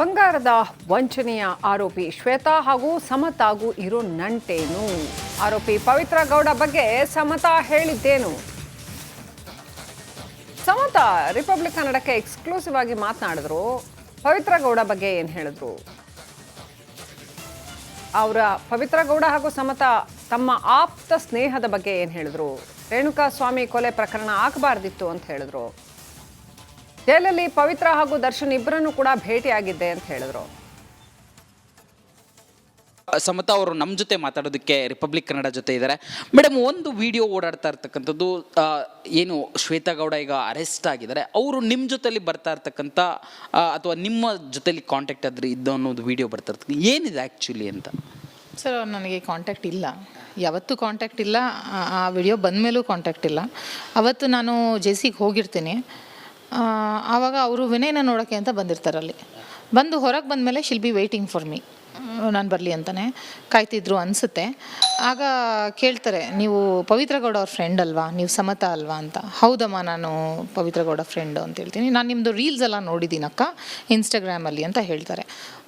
ಬಂಗಾರದ ವಂಚನೆಯ ಆರೋಪಿ ಶ್ವೇತಾ ಹಾಗೂ ಸಮತಾಗೂ ಇರೋ ನಂಟೇನು? ಆರೋಪಿ ಪವಿತ್ರ ಗೌಡ ಬಗ್ಗೆ ಸಮತಾ ಹೇಳಿದ್ದೇನು? ಸಮತಾ, ರಿಪಬ್ಲಿಕ್ ಕನ್ನಡಕ್ಕೆ ಎಕ್ಸ್ಕ್ಲೂಸಿವ್ ಆಗಿ ಮಾತನಾಡಿದ್ರು. ಪವಿತ್ರ ಗೌಡ ಬಗ್ಗೆ ಏನು ಹೇಳಿದ್ರು? ಅವರ ಪವಿತ್ರ ಗೌಡ ಹಾಗೂ ಸಮತಾ ತಮ್ಮ ಆಪ್ತ ಸ್ನೇಹದ ಬಗ್ಗೆ ಏನು ಹೇಳಿದ್ರು? ರೇಣುಕಾ ಸ್ವಾಮಿ ಕೊಲೆ ಪ್ರಕರಣ ಆಗಬಾರ್ದಿತ್ತು ಅಂತ ಹೇಳಿದ್ರು. ಜೈಲಲ್ಲಿ ಪವಿತ್ರ ಹಾಗೂ ದರ್ಶನ್ ಇಬ್ಬರನ್ನು ಕೂಡ ಭೇಟಿಯಾಗಿದ್ದೆ ಅಂತ ಹೇಳಿದ್ರು. ಸಮತಾ ಅವರು ನಮ್ಮ ಜೊತೆ ಮಾತಾಡೋದಕ್ಕೆ ರಿಪಬ್ಲಿಕ್ ಕನ್ನಡ ಜೊತೆ ಇದ್ದಾರೆ. ಮೇಡಮ್ ಒಂದು ವಿಡಿಯೋ ಓಡಾಡ್ತಾ ಇರ್ತಕ್ಕಂಥದ್ದು ಏನು ಶ್ವೇತಾ ಗೌಡ ಈಗ ಅರೆಸ್ಟ್ ಆಗಿದ್ದಾರೆ. ಅವರು ನಿಮ್ಮ ಜೊತೆಲಿ ಬರ್ತಾ ಇರ್ತಕ್ಕಂಥ ಅಥವಾ ನಿಮ್ಮ ಜೊತೆಲಿ ಕಾಂಟ್ಯಾಕ್ಟ್ ಆದ್ರೆ ಇದ್ದು ಅನ್ನೋದು ವಿಡಿಯೋ ಬರ್ತಾ ಇರ್ತಕ್ಕಂಥ ಏನಿದೆ ಆ್ಯಕ್ಚುಲಿ ಅಂತ? ಸರ್ ನನಗೆ ಕಾಂಟ್ಯಾಕ್ಟ್ ಇಲ್ಲ. ಯಾವತ್ತೂ ಕಾಂಟ್ಯಾಕ್ಟ್ ಇಲ್ಲ. ಆ- ವಿಡಿಯೋ ಬಂದ ಬಂದಮೇಲೂ ಕಾಂಟ್ಯಾಕ್ಟ್ ಇಲ್ಲ. ಅವತ್ತು ನಾನು ಜೆ ಸಿಗೆ ಹೋಗಿರ್ತೀನಿ. ಆವಾಗ ಅವರು ವಿನಯನ ನೋಡೋಕ್ಕೆ ಅಂತ ಬಂದಿರ್ತಾರಲ್ಲಿ ಬಂದು ಹೊರಗೆ ಬಂದಮೇಲೆ she'll be waiting for me ನಾನು ಬರಲಿ ಅಂತಲೇ ಕಾಯ್ತಿದ್ರು ಅನಿಸುತ್ತೆ. ಆಗ ಕೇಳ್ತಾರೆ, ನೀವು ಪವಿತ್ರ ಗೌಡ ಅವ್ರ ಫ್ರೆಂಡ್ ಅಲ್ವಾ? ನೀವು ಸಮತ ಅಲ್ವಾ ಅಂತ? ಹೌದಮ್ಮ, ನಾನು ಪವಿತ್ರ ಗೌಡ ಫ್ರೆಂಡು ಅಂತ ಹೇಳ್ತೀನಿ. ನಾನು ನಿಮ್ಮದು ರೀಲ್ಸ್ ಎಲ್ಲ ನೋಡಿದ್ದೀನಕ್ಕ ಇನ್ಸ್ಟಾಗ್ರಾಮಲ್ಲಿ ಅಂತ ಹೇಳ್ತಾರೆ.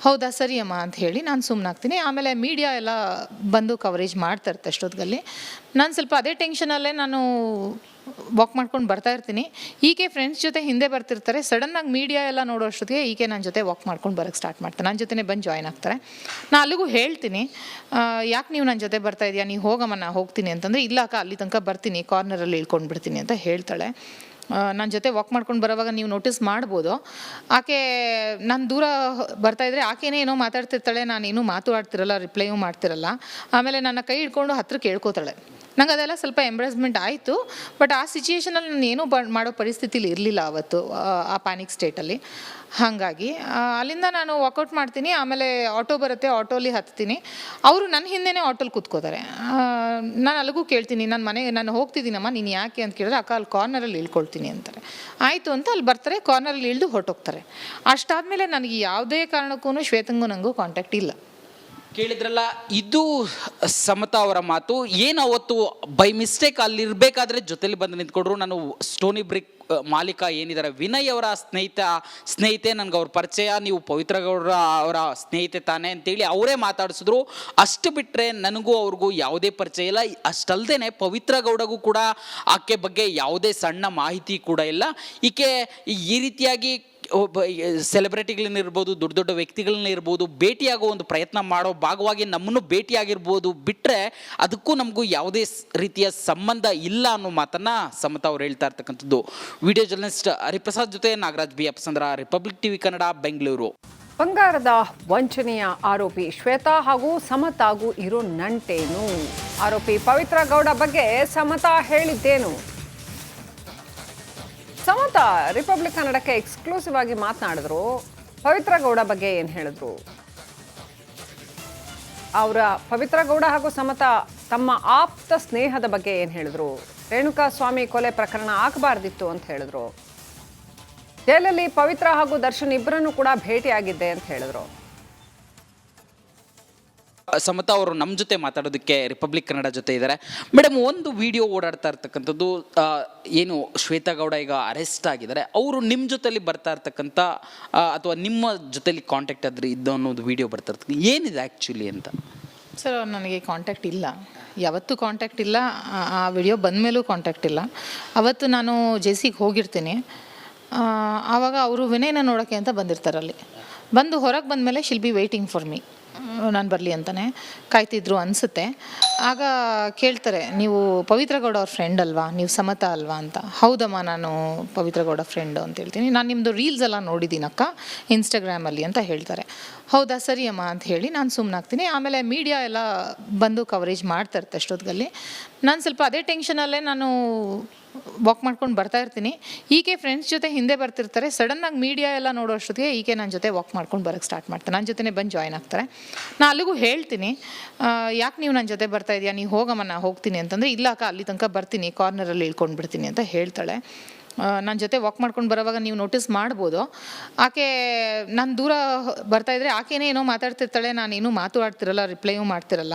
ಹೌದಾ ಸರಿ ಅಮ್ಮ ಅಂತ ಹೇಳಿ ನಾನು ಸುಮ್ಮನಾಗ್ತೀನಿ ಆಮೇಲೆ ಮೀಡಿಯಾ ಎಲ್ಲ ಬಂದು ಕವರೇಜ್ ಮಾಡ್ತಾ ಇರ್ತೆ ಅಷ್ಟೊತ್ತಿಗಲ್ಲಿ ನಾನು ಸ್ವಲ್ಪ ಅದೇ ಟೆನ್ಷನಲ್ಲೇ ನಾನು ವಾಕ್ ಮಾಡ್ಕೊಂಡು ಬರ್ತಾ ಇರ್ತೀನಿ. ಈಕೆ ಫ್ರೆಂಡ್ಸ್ ಜೊತೆ ಹಿಂದೆ ಬರ್ತಿರ್ತಾರೆ. ಸಡನ್ನಾಗಿ ಮೀಡಿಯಾ ಎಲ್ಲ ನೋಡೋ ಅಷ್ಟೊತ್ತಿಗೆ ಈಕೆ ನನ್ನ ಜೊತೆ ವಾಕ್ ಮಾಡ್ಕೊಂಡು ಬರೋಕ್ಕೆ ಸ್ಟಾರ್ಟ್ ಮಾಡ್ತಾರೆ ನನ್ನ ಜೊತೆ ಬಂದು ಜಾಯ್ನ್ ಆಗ್ತಾರೆ. ನಾನು ಅಲ್ಲಿಗೂ ಹೇಳ್ತೀನಿ ಯಾಕೆ ನೀವು ನನ್ನ ಜೊತೆ ಬರ್ತಾ ಇದೆಯಾ? ನೀವು ಹೋಗಮ್ಮ ನಾನು ಹೋಗ್ತೀನಿ ಅಂತಂದರೆ, ಇಲ್ಲ ಅಕ್ಕ, ಅಲ್ಲಿ ತನಕ ಬರ್ತೀನಿ ಕಾರ್ನರಲ್ಲಿ ಇಳ್ಕೊಂಡು ಬಿಡ್ತೀನಿ ಅಂತ ಹೇಳ್ತಾಳೆ. ನನ್ನ ಜೊತೆ ವಾಕ್ ಮಾಡ್ಕೊಂಡು ಬರೋವಾಗ ನೀವು ನೋಟಿಸ್ ಮಾಡ್ಬೋದು. ಆಕೆ, ನಾನು ದೂರ ಬರ್ತಾ ಇದ್ದರೆ ಆಕೆನೇ ಏನೋ ಮಾತಾಡ್ತಿರ್ತಾಳೆ ನಾನೇನು ಮಾತಾಡ್ತಿರಲ್ಲ ರಿಪ್ಲೈಯೂ ಮಾಡ್ತಿರಲ್ಲ. ಆಮೇಲೆ ನನ್ನ ಕೈ ಹಿಡ್ಕೊಂಡು ಹತ್ರ ಕೇಳ್ಕೊತಾಳೆ. ನಂಗೆ ಅದೆಲ್ಲ ಸ್ವಲ್ಪ ಎಂಬ್ರೆಸ್ಮೆಂಟ್ ಆಯಿತು ಬಟ್ ಆ ಸಿಚುಯೇಷನಲ್ಲಿ ನಾನು ಏನೂ ಬ ಮಾಡೋ ಪರಿಸ್ಥಿತಿಲಿ ಇರಲಿಲ್ಲ ಅವತ್ತು ಆ, ಆ ಪ್ಯಾನಿಕ್ ಸ್ಟೇಟಲ್ಲಿ ಹಾಗಾಗಿ ಅಲ್ಲಿಂದ ನಾನು ವಾಕೌಟ್ ಮಾಡ್ತೀನಿ ಆಮೇಲೆ ಆಟೋ ಬರುತ್ತೆ ಆಟೋಲಿ ಹತ್ತೀನಿ. ಅವರು ನನ್ನ ಹಿಂದೆನೇ ಆಟೋಲಿ ಕೂತ್ಕೋತಾರೆ. ನಾನು ಅಲ್ಲಿಗೂ ಕೇಳ್ತೀನಿ ನನ್ನ ಮನೆಗೆ ನಾನು ಹೋಗ್ತಿದ್ದೀನಮ್ಮ ನೀನು ಯಾಕೆ ಅಂತ ಕೇಳಿದ್ರೆ ಅಕ್ಕ ಅಲ್ಲಿ ಕಾರ್ನರಲ್ಲಿ ಇಳ್ಕೊಳ್ತೀನಿ ಅಂತಾರೆ. ಆಯಿತು ಅಂತ ಅಲ್ಲಿ ಬರ್ತಾರೆ ಕಾರ್ನರಲ್ಲಿ ಇಳಿದು ಹೊರಟೋಗ್ತಾರೆ. ಅಷ್ಟಾದಮೇಲೆ ನನಗೆ ಯಾವುದೇ ಕಾರಣಕ್ಕೂ ಶ್ವೇತಂಗೂ ನನಗೂ ಕಾಂಟ್ಯಾಕ್ಟ್ ಇಲ್ಲ. ಕೇಳಿದ್ರಲ್ಲ, ಇದು ಸಮತಾ ಅವರ ಮಾತು. ಏನು ಅವತ್ತು ಬೈ ಮಿಸ್ಟೇಕ್ ಅಲ್ಲಿರಬೇಕಾದ್ರೆ ಜೊತೆಲಿ ಬಂದು ನಿಂತ್ಕೊಂಡ್ರು. ನಾನು ಸ್ಟೋನಿ ಬ್ರಿಕ್ ಮಾಲೀಕ ಏನಿದ್ದಾರೆ ವಿನಯ್ ಅವರ ಸ್ನೇಹಿತ, ಸ್ನೇಹಿತೆ ನನಗೆ ಅವ್ರ ಪರಿಚಯ, ನೀವು ಪವಿತ್ರ ಗೌಡ್ರ ಅವರ ಸ್ನೇಹಿತೆ ತಾನೆ ಅಂತೇಳಿ ಅವರೇ ಮಾತಾಡಿಸಿದ್ರು. ಅಷ್ಟು ಬಿಟ್ಟರೆ ನನಗೂ ಅವ್ರಿಗೂ ಯಾವುದೇ ಪರಿಚಯ ಇಲ್ಲ. ಅಷ್ಟಲ್ದೇ ಪವಿತ್ರ ಗೌಡಗೂ ಕೂಡ ಆಕೆ ಬಗ್ಗೆ ಯಾವುದೇ ಸಣ್ಣ ಮಾಹಿತಿ ಕೂಡ ಇಲ್ಲ. ಈಕೆ ಈ ರೀತಿಯಾಗಿ ಒಬ್ಬ ಸೆಲೆಬ್ರಿಟಿಗಳನ್ನ ಇರ್ಬೋದು, ದೊಡ್ಡ ದೊಡ್ಡ ವ್ಯಕ್ತಿಗಳನ್ನ ಇರ್ಬೋದು, ಭೇಟಿಯಾಗೋ ಒಂದು ಪ್ರಯತ್ನ ಮಾಡೋ ಭಾಗವಾಗಿ ನಮ್ಮನ್ನು ಭೇಟಿಯಾಗಿರ್ಬೋದು ಬಿಟ್ಟರೆ ಅದಕ್ಕೂ ನಮಗೂ ಯಾವುದೇ ರೀತಿಯ ಸಂಬಂಧ ಇಲ್ಲ ಅನ್ನೋ ಮಾತನ್ನು ಸಮತ ಅವ್ರು ಹೇಳ್ತಾ ಇರ್ತಕ್ಕಂಥದ್ದು. ವಿಡಿಯೋ ಜರ್ನಲಿಸ್ಟ್ ಹರಿಪ್ರಸಾದ್ ಜೊತೆ Nagaraj B, Apsandra, Republic TV Kannada, Bengaluru. ಬಂಗಾರದ ವಂಚನೆಯ ಆರೋಪಿ ಶ್ವೇತಾ ಹಾಗೂ ಸಮತ ಹಾಗೂ ಇರೋ ನಂಟೇನು? ಆರೋಪಿ ಪವಿತ್ರ ಗೌಡ ಬಗ್ಗೆ ಸಮತಾ ಹೇಳಿದ್ದೇನು? ಸಮತಾ ರಿಪಬ್ಲಿಕ್ ಕನ್ನಡಕ್ಕೆ ಎಕ್ಸ್ಕ್ಲೂಸಿವ್ ಆಗಿ ಮಾತನಾಡಿದ್ರು. ಪವಿತ್ರ ಗೌಡ ಬಗ್ಗೆ ಏನು ಹೇಳಿದ್ರು? ಅವರ ಪವಿತ್ರ ಗೌಡ ಹಾಗೂ ಸಮತ ತಮ್ಮ ಆಪ್ತ ಸ್ನೇಹದ ಬಗ್ಗೆ ಏನು ಹೇಳಿದ್ರು? ರೇಣುಕಾ ಸ್ವಾಮಿ ಕೊಲೆ ಪ್ರಕರಣ ಆಗಬಾರ್ದಿತ್ತು ಅಂತ ಹೇಳಿದ್ರು. ಜೈಲಲ್ಲಿ ಪವಿತ್ರ ಹಾಗೂ ದರ್ಶನ್ ಇಬ್ಬರನ್ನು ಕೂಡ ಭೇಟಿಯಾಗಿದ್ದೆ ಅಂತ ಹೇಳಿದ್ರು. ಸಮತಾ ಅವರು ನಮ್ಮ ಜೊತೆ ಮಾತಾಡೋದಕ್ಕೆ ರಿಪಬ್ಲಿಕ್ ಕನ್ನಡ ಜೊತೆ ಇದ್ದಾರೆ ಮೇಡಮ್ ಒಂದು ವಿಡಿಯೋ ಓಡಾಡ್ತಾ ಇರ್ತಕ್ಕಂಥದ್ದು ಏನು ಶ್ವೇತಾ ಗೌಡ ಈಗ ಅರೆಸ್ಟ್ ಆಗಿದ್ದಾರೆ. ಅವರು ನಿಮ್ಮ ಜೊತೆಲಿ ಬರ್ತಾ ಇರ್ತಕ್ಕಂಥ ಅಥವಾ ನಿಮ್ಮ ಜೊತೆಲಿ ಕಾಂಟ್ಯಾಕ್ಟ್ ಆದರೆ ಇದ್ದು ಅನ್ನೋದು ವಿಡಿಯೋ ಬರ್ತಾ ಇರ್ತಕ್ಕಂಥ ಏನಿದೆ ಆ್ಯಕ್ಚುಲಿ ಅಂತ? ಸರ್ ನನಗೆ ಕಾಂಟ್ಯಾಕ್ಟ್ ಇಲ್ಲ. ಯಾವತ್ತೂ ಕಾಂಟ್ಯಾಕ್ಟ್ ಇಲ್ಲ. ಆ- ವಿಡಿಯೋ ಬಂದ ಬಂದಮೇಲೂ ಕಾಂಟ್ಯಾಕ್ಟ್ ಇಲ್ಲ. ಅವತ್ತು ನಾನು ಜೆಸಿಗೆ ಹೋಗಿರ್ತೀನಿ. ಆ, ಆವಾಗ ಅವರು ವಿನಯನ ನೋಡೋಕ್ಕೆ ಅಂತ ಬಂದಿರ್ತಾರಲ್ಲಿ ಬಂದು ಹೊರಗೆ ಬಂದಮೇಲೆ she'll be waiting for me ನಾನು ಬರಲಿ ಅಂತಲೇ ಕಾಯ್ತಿದ್ರು ಅನಿಸುತ್ತೆ. ಆಗ ಕೇಳ್ತಾರೆ, ನೀವು ಪವಿತ್ರ ಗೌಡ ಅವ್ರ ಫ್ರೆಂಡ್ ಅಲ್ವಾ? ನೀವು ಸಮತ ಅಲ್ವಾ ಅಂತ? ಹೌದಮ್ಮ, ನಾನು ಪವಿತ್ರ ಗೌಡ ಫ್ರೆಂಡು ಅಂತ ಹೇಳ್ತೀನಿ. ನಾನು ನಿಮ್ಮದು ರೀಲ್ಸ್ ಎಲ್ಲ ನೋಡಿದ್ದೀನಕ್ಕ ಇನ್ಸ್ಟಾಗ್ರಾಮಲ್ಲಿ ಅಂತ ಹೇಳ್ತಾರೆ. ಹೌದಾ ಸರಿ ಅಮ್ಮ ಅಂತ ಹೇಳಿ ನಾನು ಸುಮ್ಮನಾಗ್ತೀನಿ ಆಮೇಲೆ ಮೀಡಿಯಾ ಎಲ್ಲ ಬಂದು ಕವರೇಜ್ ಮಾಡ್ತಾ ಇರ್ತೆ ಅಷ್ಟೊತ್ತಿಗಲ್ಲಿ ನಾನು ಸ್ವಲ್ಪ ಅದೇ ಟೆನ್ಷನಲ್ಲೇ ನಾನು ವಾಕ್ ಮಾಡ್ಕೊಂಡು ಬರ್ತಾ ಇರ್ತೀನಿ. ಈಕೆ ಫ್ರೆಂಡ್ಸ್ ಜೊತೆ ಹಿಂದೆ ಬರ್ತಿರ್ತಾರೆ. ಸಡನ್ನಾಗಿ ಮೀಡಿಯಾ ಎಲ್ಲ ನೋಡೋ ಅಷ್ಟೊತ್ತಿಗೆ ಈಕೆ ನನ್ನ ಜೊತೆ ವಾಕ್ ಮಾಡ್ಕೊಂಡು ಬರೋಕ್ಕೆ ಸ್ಟಾರ್ಟ್ ಮಾಡ್ತಾರೆ ನನ್ನ ಜೊತೆನೇ ಬಂದು ಜಾಯ್ನ್ ಆಗ್ತಾರೆ. ನಾನು ಅಲ್ಲಿಗೂ ಹೇಳ್ತೀನಿ ಯಾಕೆ ನೀವು ನನ್ನ ಜೊತೆ ಬರ್ತಾ ಇದೆಯಾ? ನೀವು ಹೋಗಮ್ಮ ನಾನು ಹೋಗ್ತೀನಿ ಅಂತಂದರೆ, ಇಲ್ಲ ಅಕ್ಕ, ಅಲ್ಲಿ ತನಕ ಬರ್ತೀನಿ ಕಾರ್ನರಲ್ಲಿ ಇಳ್ಕೊಂಡು ಬಿಡ್ತೀನಿ ಅಂತ ಹೇಳ್ತಾಳೆ. ನನ್ನ ಜೊತೆ ವಾಕ್ ಮಾಡ್ಕೊಂಡು ಬರೋವಾಗ ನೀವು ನೋಟಿಸ್ ಮಾಡ್ಬೋದು. ಆಕೆ, ನಾನು ದೂರ ಬರ್ತಾ ಇದ್ರೆ ಆಕೆನೇ ಏನೋ ಮಾತಾಡ್ತಿರ್ತಾಳೆ ನಾನೇನೂ ಮಾತು ಆಡ್ತಿರಲ್ಲ ರಿಪ್ಲೈಯೂ ಮಾಡ್ತಿರಲ್ಲ.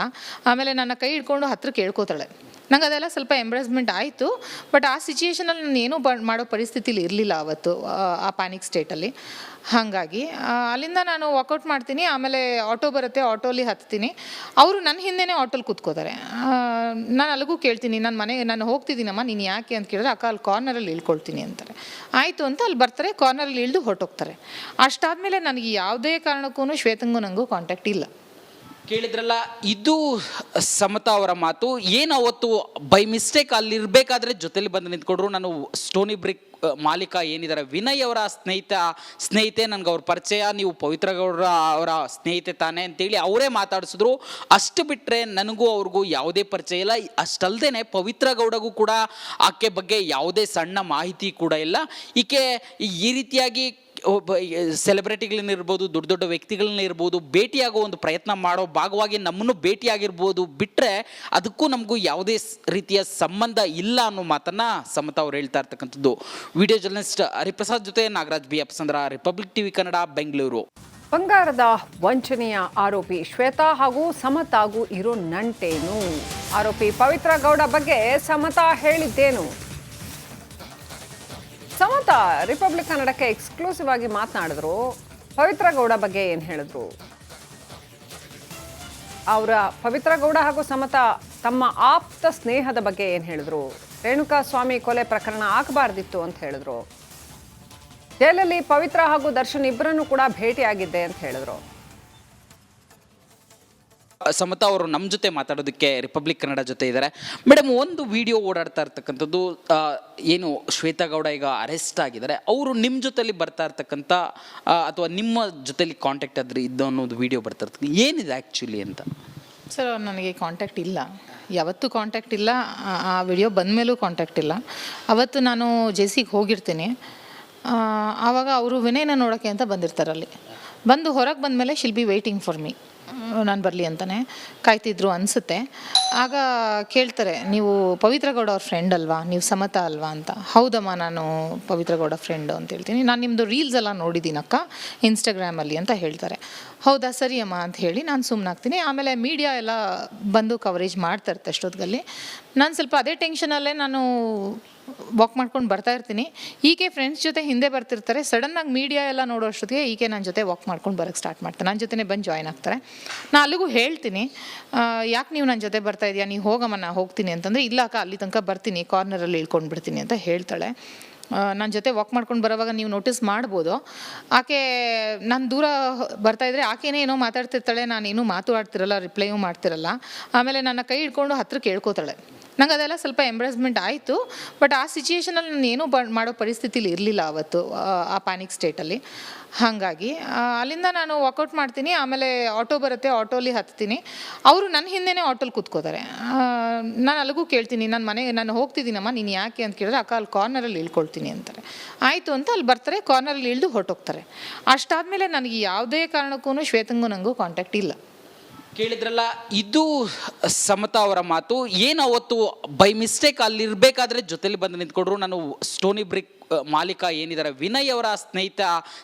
ಆಮೇಲೆ ನನ್ನ ಕೈ ಹಿಡ್ಕೊಂಡು ಹತ್ರ ಕೇಳ್ಕೊತಾಳೆ. ನಂಗೆ ಅದೆಲ್ಲ ಸ್ವಲ್ಪ ಎಂಬ್ರೆಸ್ಮೆಂಟ್ ಆಯಿತು ಬಟ್ ಆ ಸಿಚುಯೇಷನಲ್ಲಿ ನಾನು ಏನೂ ಬ ಮಾಡೋ ಪರಿಸ್ಥಿತಿಲಿ ಇರಲಿಲ್ಲ ಅವತ್ತು ಆ, ಪ್ಯಾನಿಕ್ ಸ್ಟೇಟಲ್ಲಿ ಹಾಗಾಗಿ ಅಲ್ಲಿಂದ ನಾನು ವಾಕೌಟ್ ಮಾಡ್ತೀನಿ ಆಮೇಲೆ ಆಟೋ ಬರುತ್ತೆ ಆಟೋಲಿ ಹತ್ತೀನಿ. ಅವರು ನನ್ನ ಹಿಂದೆನೇ ಆಟೋಲಿ ಕೂತ್ಕೋತಾರೆ. ನಾನು ಅಲ್ಲಿಗೂ ಕೇಳ್ತೀನಿ ನನ್ನ ಮನೆ ನಾನು ಹೋಗ್ತಿದ್ದೀನಮ್ಮ ನೀನು ಯಾಕೆ ಅಂತ ಕೇಳಿದ್ರೆ ಅಕ್ಕ ಅಲ್ಲಿ ಕಾರ್ನರಲ್ಲಿ ಇಳ್ಕೊಳ್ತೀನಿ ಅಂತಾರೆ. ಆಯಿತು ಅಂತ ಅಲ್ಲಿ ಬರ್ತಾರೆ ಕಾರ್ನರಲ್ಲಿ ಇಳಿದು ಹೊರಟೋಗ್ತಾರೆ. ಅಷ್ಟಾದಮೇಲೆ ನನಗೆ ಯಾವುದೇ ಕಾರಣಕ್ಕೂ ಶ್ವೇತಂಗೂ ನನಗೂ ಕಾಂಟ್ಯಾಕ್ಟ್ ಇಲ್ಲ. ಕೇಳಿದ್ರಲ್ಲ, ಇದು ಸಮತಾ ಅವರ ಮಾತು. ಏನು ಅವತ್ತು ಬೈ ಮಿಸ್ಟೇಕ್ ಅಲ್ಲಿರಬೇಕಾದ್ರೆ ಜೊತೆಲಿ ಬಂದು ನಿಂತ್ಕೊಂಡ್ರು. ನಾನು ಸ್ಟೋನಿ ಬ್ರಿಕ್ ಮಾಲೀಕ ಏನಿದ್ದಾರೆ ವಿನಯ್ ಅವರ ಸ್ನೇಹಿತ, ಸ್ನೇಹಿತೆ ನನಗೆ ಅವ್ರ ಪರಿಚಯ, ನೀವು ಪವಿತ್ರ ಗೌಡ್ರ ಅವರ ಸ್ನೇಹಿತೆ ತಾನೆ ಅಂತೇಳಿ ಅವರೇ ಮಾತಾಡಿಸಿದ್ರು. ಅಷ್ಟು ಬಿಟ್ಟರೆ ನನಗೂ ಅವ್ರಿಗೂ ಯಾವುದೇ ಪರಿಚಯ ಇಲ್ಲ. ಅಷ್ಟಲ್ದೇ ಪವಿತ್ರ ಗೌಡಗೂ ಕೂಡ ಆಕೆ ಬಗ್ಗೆ ಯಾವುದೇ ಸಣ್ಣ ಮಾಹಿತಿ ಕೂಡ ಇಲ್ಲ. ಈಕೆ ಈ ರೀತಿಯಾಗಿ ಒಬ್ಬ ಸೆಲೆಬ್ರಿಟಿಗಳನ್ನ ಇರ್ಬೋದು, ದೊಡ್ಡ ದೊಡ್ಡ ವ್ಯಕ್ತಿಗಳನ್ನ ಇರ್ಬೋದು, ಭೇಟಿಯಾಗೋ ಒಂದು ಪ್ರಯತ್ನ ಮಾಡೋ ಭಾಗವಾಗಿ ನಮ್ಮನ್ನು ಭೇಟಿಯಾಗಿರ್ಬೋದು ಬಿಟ್ಟರೆ ಅದಕ್ಕೂ ನಮಗೂ ಯಾವುದೇ ರೀತಿಯ ಸಂಬಂಧ ಇಲ್ಲ ಅನ್ನೋ ಮಾತನ್ನು ಸಮತ ಅವ್ರು ಹೇಳ್ತಾ ಇರ್ತಕ್ಕಂಥದ್ದು. ವಿಡಿಯೋ ಜರ್ನಲಿಸ್ಟ್ ಹರಿಪ್ರಸಾದ್ ಜೊತೆ Nagaraj B, Apsandra, Republic TV Kannada, Bengaluru. ಬಂಗಾರದ ವಂಚನೆಯ ಆರೋಪಿ ಶ್ವೇತಾ ಹಾಗೂ ಸಮತ ಹಾಗೂ ಇರೋ ನಂಟೇನು? ಆರೋಪಿ ಪವಿತ್ರ ಗೌಡ ಬಗ್ಗೆ ಸಮತಾ ಹೇಳಿದ್ದೇನು? ಸಮತಾ ರಿಪಬ್ಲಿಕ್ ಕನ್ನಡಕ್ಕೆ ಎಕ್ಸ್ಕ್ಲೂಸಿವ್ ಆಗಿ ಮಾತನಾಡಿದ್ರು. ಪವಿತ್ರ ಗೌಡ ಬಗ್ಗೆ ಏನು ಹೇಳಿದ್ರು? ಅವರ ಪವಿತ್ರ ಗೌಡ ಹಾಗೂ ಸಮತ ತಮ್ಮ ಆಪ್ತ ಸ್ನೇಹದ ಬಗ್ಗೆ ಏನು ಹೇಳಿದ್ರು? ರೇಣುಕಾ ಸ್ವಾಮಿ ಕೊಲೆ ಪ್ರಕರಣ ಆಗಬಾರ್ದಿತ್ತು ಅಂತ ಹೇಳಿದ್ರು. ಜೈಲಲ್ಲಿ ಪವಿತ್ರ ಹಾಗೂ ದರ್ಶನ್ ಇಬ್ಬರನ್ನು ಕೂಡ ಭೇಟಿಯಾಗಿದ್ದೆ ಅಂತ ಹೇಳಿದ್ರು. ಸಮತಾ ಅವರು ನಮ್ಮ ಜೊತೆ ಮಾತಾಡೋದಕ್ಕೆ ರಿಪಬ್ಲಿಕ್ ಕನ್ನಡ ಜೊತೆ ಇದ್ದಾರೆ. ಮೇಡಮ್ ಒಂದು ವಿಡಿಯೋ ಓಡಾಡ್ತಾ ಇರ್ತಕ್ಕಂಥದ್ದು ಏನು ಶ್ವೇತಾ ಗೌಡ ಈಗ ಅರೆಸ್ಟ್ ಆಗಿದ್ದಾರೆ. ಅವರು ನಿಮ್ಮ ಜೊತೆಲಿ ಬರ್ತಾ ಇರ್ತಕ್ಕಂಥ ಅಥವಾ ನಿಮ್ಮ ಜೊತೆಲಿ ಕಾಂಟ್ಯಾಕ್ಟ್ ಆದರೆ ಇದ್ದು ಅನ್ನೋದು ವಿಡಿಯೋ ಬರ್ತಾ ಇರ್ತಕ್ಕಂಥ ಏನಿದೆ ಆ್ಯಕ್ಚುಲಿ ಅಂತ? ಸರ್ ನನಗೆ ಕಾಂಟ್ಯಾಕ್ಟ್ ಇಲ್ಲ. ಯಾವತ್ತೂ ಕಾಂಟ್ಯಾಕ್ಟ್ ಇಲ್ಲ. ಆ- ವಿಡಿಯೋ ಬಂದ ಬಂದಮೇಲೂ ಕಾಂಟ್ಯಾಕ್ಟ್ ಇಲ್ಲ. ಅವತ್ತು ನಾನು ಜೆ ಸಿಗೆ ಹೋಗಿರ್ತೀನಿ. ಆವಾಗ ಅವರು ವಿನಯನ ನೋಡೋಕ್ಕೆ ಅಂತ ಬಂದಿರ್ತಾರೆ ಅಲ್ಲಿ. ಬಂದು ಹೊರಗೆ ಬಂದಮೇಲೆ she'll be waiting for me ನಾನು ಬರಲಿ ಅಂತಲೇ ಕಾಯ್ತಿದ್ರು ಅನಿಸುತ್ತೆ. ಆಗ ಕೇಳ್ತಾರೆ, ನೀವು ಪವಿತ್ರ ಗೌಡ ಅವ್ರ ಫ್ರೆಂಡ್ ಅಲ್ವಾ? ನೀವು ಸಮತ ಅಲ್ವಾ ಅಂತ. ಹೌದಮ್ಮ, ನಾನು ಪವಿತ್ರ ಗೌಡ ಫ್ರೆಂಡು ಅಂತ ಹೇಳ್ತೀನಿ. ನಾನು ನಿಮ್ಮದು ರೀಲ್ಸ್ ಎಲ್ಲ ನೋಡಿದ್ದೀನಕ್ಕ ಇನ್ಸ್ಟಾಗ್ರಾಮಲ್ಲಿ ಅಂತ ಹೇಳ್ತಾರೆ. ಹೌದಾ ಸರಿ ಅಮ್ಮ ಅಂತ ಹೇಳಿ ನಾನು ಸುಮ್ಮನಾಗ್ತೀನಿ ಆಮೇಲೆ ಮೀಡಿಯಾ ಎಲ್ಲ ಬಂದು ಕವರೇಜ್ ಮಾಡ್ತಾ ಇರ್ತೆ ಅಷ್ಟೊತ್ತಿಗಲ್ಲಿ ನಾನು ಸ್ವಲ್ಪ ಅದೇ ಟೆನ್ಷನಲ್ಲೇ ನಾನು ವಾಕ್ ಮಾಡ್ಕೊಂಡು ಬರ್ತಾ ಇರ್ತೀನಿ. ಈಕೆ ಫ್ರೆಂಡ್ಸ್ ಜೊತೆ ಹಿಂದೆ ಬರ್ತಿರ್ತಾರೆ. ಸಡನ್ನಾಗಿ ಮೀಡಿಯಾ ಎಲ್ಲ ನೋಡೋ ಅಷ್ಟೊತ್ತಿಗೆ ಈಕೆ ನನ್ನ ಜೊತೆ ವಾಕ್ ಮಾಡ್ಕೊಂಡು ಬರೋಕ್ಕೆ ಸ್ಟಾರ್ಟ್ ಮಾಡ್ತಾರೆ ನನ್ನ ಜೊತೆ ಬಂದು ಜಾಯ್ನ್ ಆಗ್ತಾರೆ. ನಾನು ಅಲ್ಲಿಗೂ ಹೇಳ್ತೀನಿ ಯಾಕೆ ನೀವು ನನ್ನ ಜೊತೆ ಬರ್ತಾ ಇದೆಯಾ? ನೀವು ಹೋಗಮ್ಮ ನಾನು ಹೋಗ್ತೀನಿ ಅಂತಂದರೆ, ಇಲ್ಲ ಅಕ್ಕ, ಅಲ್ಲಿ ತನಕ ಬರ್ತೀನಿ ಕಾರ್ನರಲ್ಲಿ ಇಳ್ಕೊಂಡು ಬಿಡ್ತೀನಿ ಅಂತ ಹೇಳ್ತಾಳೆ. ನನ್ನ ಜೊತೆ ವಾಕ್ ಮಾಡ್ಕೊಂಡು ಬರೋವಾಗ ನೀವು ನೋಟಿಸ್ ಮಾಡ್ಬೋದು. ಆಕೆ ನಾನು ದೂರ ಬರ್ತಾ ಇದ್ರೆ ಆಕೆನೇ ಏನೋ ಮಾತಾಡ್ತಿರ್ತಾಳೆ ನಾನೇನೂ ಮಾತು ಆಡ್ತಿರಲ್ಲ ರಿಪ್ಲೈಯೂ ಮಾಡ್ತಿರಲ್ಲ. ಆಮೇಲೆ ನನ್ನ ಕೈ ಹಿಡ್ಕೊಂಡು ಹತ್ರ ಕೇಳ್ಕೊತಾಳೆ. ನಂಗೆ ಅದೆಲ್ಲ ಸ್ವಲ್ಪ ಎಂಬ್ರೆಸ್ಮೆಂಟ್ ಆಯಿತು ಬಟ್ ಆ ಸಿಚುಯೇಷನಲ್ಲಿ ನಾನು ಏನೂ ಮಾಡೋ ಪರಿಸ್ಥಿತಿಲಿ ಇರಲಿಲ್ಲ ಅವತ್ತು ಆ, ಪ್ಯಾನಿಕ್ ಸ್ಟೇಟಲ್ಲಿ ಹಾಗಾಗಿ ಅಲ್ಲಿಂದ ನಾನು ವಾಕೌಟ್ ಮಾಡ್ತೀನಿ ಆಮೇಲೆ ಆಟೋ ಬರುತ್ತೆ ಆಟೋಲಿ ಹತ್ತೀನಿ. ಅವರು ನನ್ನ ಹಿಂದೆನೇ ಆಟೋಲಿ ಕೂತ್ಕೋತಾರೆ. ನಾನು ಅಲ್ಲಿಗೂ ಕೇಳ್ತೀನಿ ನನ್ನ ಮನೆ ನಾನು ಹೋಗ್ತಿದ್ದೀನಮ್ಮ ನೀನು ಯಾಕೆ ಅಂತ ಕೇಳಿದ್ರೆ ಅಕ್ಕ ಅಲ್ಲಿ ಕಾರ್ನರಲ್ಲಿ ಇಳ್ಕೊಳ್ತೀನಿ ಅಂತಾರೆ. ಆಯಿತು ಅಂತ ಅಲ್ಲಿ ಬರ್ತಾರೆ ಕಾರ್ನರಲ್ಲಿ ಇಳಿದು ಹೊರಟೋಗ್ತಾರೆ. ಅಷ್ಟಾದಮೇಲೆ ನನಗೆ ಯಾವುದೇ ಕಾರಣಕ್ಕೂ ಶ್ವೇತಂಗೂ ನನಗೂ ಕಾಂಟ್ಯಾಕ್ಟ್ ಇಲ್ಲ. ಕೇಳಿದ್ರಲ್ಲ, ಇದು ಸಮತಾ ಅವರ ಮಾತು. ಏನು ಅವತ್ತು ಬೈ ಮಿಸ್ಟೇಕ್ ಅಲ್ಲಿ ಇರಬೇಕಾದ್ರೆ ಜೊತೆಲಿ ಬಂದು ನಿಂತ್ಕೊಂಡ್ರು. ನಾನು ಸ್ಟೋನಿ ಬ್ರಿಕ್ ಮಾಲೀಕ ಏನಿದ್ದಾರೆ ವಿನಯ್ ಅವರ ಸ್ನೇಹಿತ,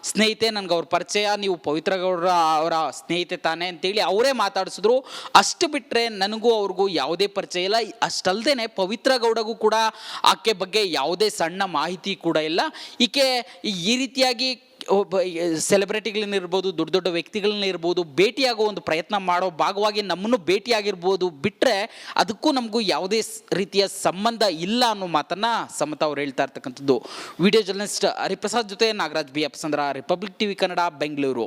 ಸ್ನೇಹಿತೆ ನನಗೆ ಅವ್ರ ಪರಿಚಯ, ನೀವು ಪವಿತ್ರ ಗೌಡ್ರ ಅವರ ಸ್ನೇಹಿತೆ ತಾನೆ ಅಂತೇಳಿ ಅವರೇ ಮಾತಾಡಿಸಿದ್ರು. ಅಷ್ಟು ಬಿಟ್ಟರೆ ನನಗೂ ಅವ್ರಿಗೂ ಯಾವುದೇ ಪರಿಚಯ ಇಲ್ಲ. ಅಷ್ಟಲ್ದೇ ಪವಿತ್ರ ಗೌಡಗೂ ಕೂಡ ಆಕೆ ಬಗ್ಗೆ ಯಾವುದೇ ಸಣ್ಣ ಮಾಹಿತಿ ಕೂಡ ಇಲ್ಲ. ಈಕೆ ಈ ರೀತಿಯಾಗಿ ಒಬ್ಬ ಸೆಲೆಬ್ರಿಟಿಗಳನ್ನ ಇರ್ಬೋದು, ದೊಡ್ಡ ದೊಡ್ಡ ವ್ಯಕ್ತಿಗಳನ್ನ ಇರ್ಬೋದು ಭೇಟಿಯಾಗೋ ಒಂದು ಪ್ರಯತ್ನ ಮಾಡೋ ಭಾಗವಾಗಿ ನಮ್ಮನ್ನು ಭೇಟಿಯಾಗಿರ್ಬೋದು ಬಿಟ್ಟರೆ ಅದಕ್ಕೂ ನಮಗೂ ಯಾವುದೇ ರೀತಿಯ ಸಂಬಂಧ ಇಲ್ಲ ಅನ್ನೋ ಮಾತನ್ನು ಸಮತ ಅವ್ರು ಹೇಳ್ತಾ ಇರ್ತಕ್ಕಂಥದ್ದು. ವಿಡಿಯೋ ಜರ್ನಲಿಸ್ಟ್ ಹರಿಪ್ರಸಾದ್ ಜೊತೆ Nagaraj B Apsandra Republic TV Kannada, Bengaluru.